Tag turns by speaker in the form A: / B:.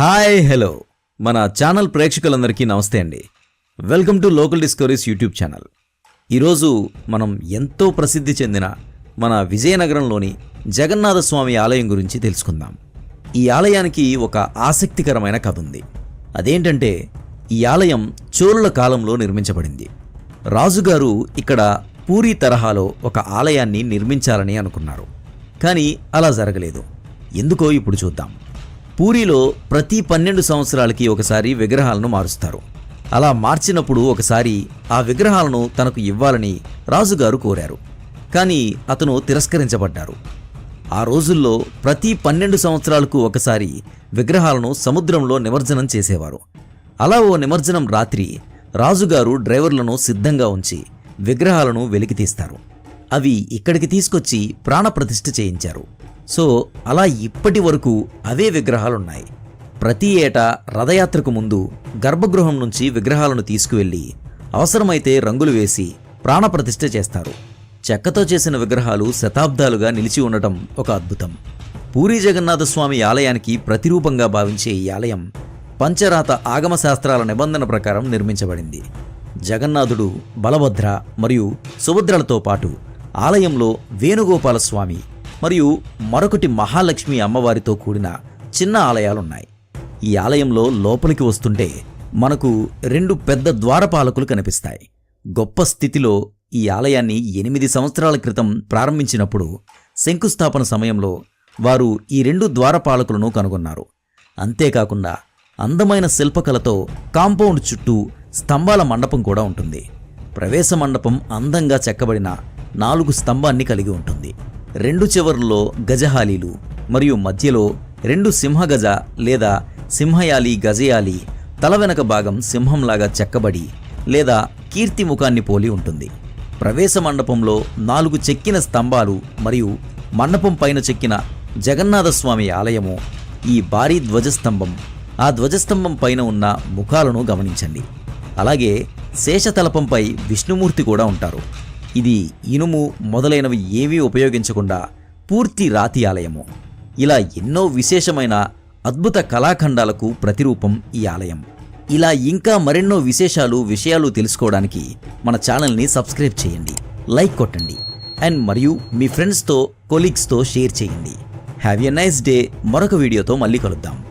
A: Hi hello. మన channel ప్రేక్షకులందరికీ నమస్తే అండి. Welcome to local discoveries YouTube channel. ఈరోజు మనం ఎంతో ప్రసిద్ధి చెందిన మన విజయనగరంలోని జగన్నాథ స్వామి ఆలయం గురించి తెలుసుకుందాం. ఈ ఆలయానికి ఒక ఆసక్తికరమైన కథ ఉంది. అదేంటంటే ఈ ఆలయం చోళుల కాలంలో నిర్మించబడింది. రాజుగారు ఇక్కడ పూరి తరహాలో ఒక ఆలయాన్ని నిర్మించాలని అనుకున్నారు. కానీ అలా జరగలేదు. ఎందుకో ఇప్పుడు చూద్దాం. పూరిలో ప్రతి పన్నెండు సంవత్సరాలకి ఒకసారి విగ్రహాలను మారుస్తారు. అలా మార్చినప్పుడు ఒకసారి ఆ విగ్రహాలను తనకు ఇవ్వాలని రాజుగారు కోరారు. కానీ అతను తిరస్కరించబడ్డారు. ఆ రోజుల్లో ప్రతి పన్నెండు సంవత్సరాలకు ఒకసారి విగ్రహాలను సముద్రంలో నిమజ్జనం చేసేవారు. అలా ఓ నిమజ్జనం రాత్రి రాజుగారు డ్రైవర్లను సిద్ధంగా ఉంచి విగ్రహాలను వెలికి తీస్తారు అవి ఇక్కడికి తీసుకొచ్చి ప్రాణప్రతిష్ఠ చేయించారు. సో అలా ఇప్పటి వరకు అవే విగ్రహాలున్నాయి. ప్రతి ఏటా రథయాత్రకు ముందు గర్భగృహం నుంచి విగ్రహాలను తీసుకువెళ్ళి అవసరమైతే రంగులు వేసి ప్రాణప్రతిష్ఠ చేస్తారు. చెక్కతో చేసిన విగ్రహాలు శతాబ్దాలుగా నిలిచి ఉండటం ఒక అద్భుతం. పూరి జగన్నాథస్వామి ఆలయానికి ప్రతిరూపంగా భావించే ఈ ఆలయం పంచరాత ఆగమ శాస్త్రాల నిబంధన ప్రకారం నిర్మించబడింది. జగన్నాథుడు బలభద్ర మరియు సుభద్రలతో పాటు ఆలయంలో వేణుగోపాలస్వామి మరియు మరొకటి మహాలక్ష్మి అమ్మవారితో కూడిన చిన్న ఆలయాలున్నాయి. ఈ ఆలయంలో లోపలికి వస్తుంటే మనకు రెండు పెద్ద ద్వారపాలకులు కనిపిస్తాయి. గొప్ప స్థితిలో ఈ ఆలయాన్ని ఎనిమిది సంవత్సరాల క్రితం ప్రారంభించినప్పుడు శంకుస్థాపన సమయంలో వారు ఈ రెండు ద్వారపాలకులను కనుగొన్నారు. అంతేకాకుండా అందమైన శిల్పకళతో కాంపౌండ్ చుట్టూ స్తంభాల మండపం కూడా ఉంటుంది. ప్రవేశ మండపం అందంగా చెక్కబడిన నాలుగు స్తంభాన్ని కలిగి ఉంటుంది. రెండు చివర్లో గజహాలీలు మరియు మధ్యలో రెండు సింహగజ లేదా సింహయాలి గజయాలి తల వెనక భాగం సింహంలాగా చెక్కబడి లేదా కీర్తి ముఖాన్ని పోలి ఉంటుంది. ప్రవేశ మండపంలో నాలుగు చెక్కిన స్తంభాలు మరియు మండపం పైన చెక్కిన జగన్నాథస్వామి ఆలయము ఈ భారీ ధ్వజస్తంభం. ఆ ధ్వజస్తంభం పైన ఉన్న ముఖాలను గమనించండి. అలాగే శేషతలపంపై విష్ణుమూర్తి కూడా ఉంటారు. ఇది ఇనుము మొదలైనవి ఏవీ ఉపయోగించకుండా పూర్తి రాతి ఆలయము. ఇలా ఎన్నో విశేషమైన అద్భుత కళాఖండాలకు ప్రతిరూపం ఈ ఆలయం. ఇలా ఇంకా మరెన్నో విశేషాలు విషయాలు తెలుసుకోవడానికి మన ఛానల్ని సబ్స్క్రైబ్ చేయండి లైక్ కొట్టండి అండ్ మరియు మీ ఫ్రెండ్స్తో కొలీగ్స్తో షేర్ చేయండి. హ్యావ్ ఎ నైస్ డే మరొక వీడియోతో మళ్ళీ కలుద్దాం.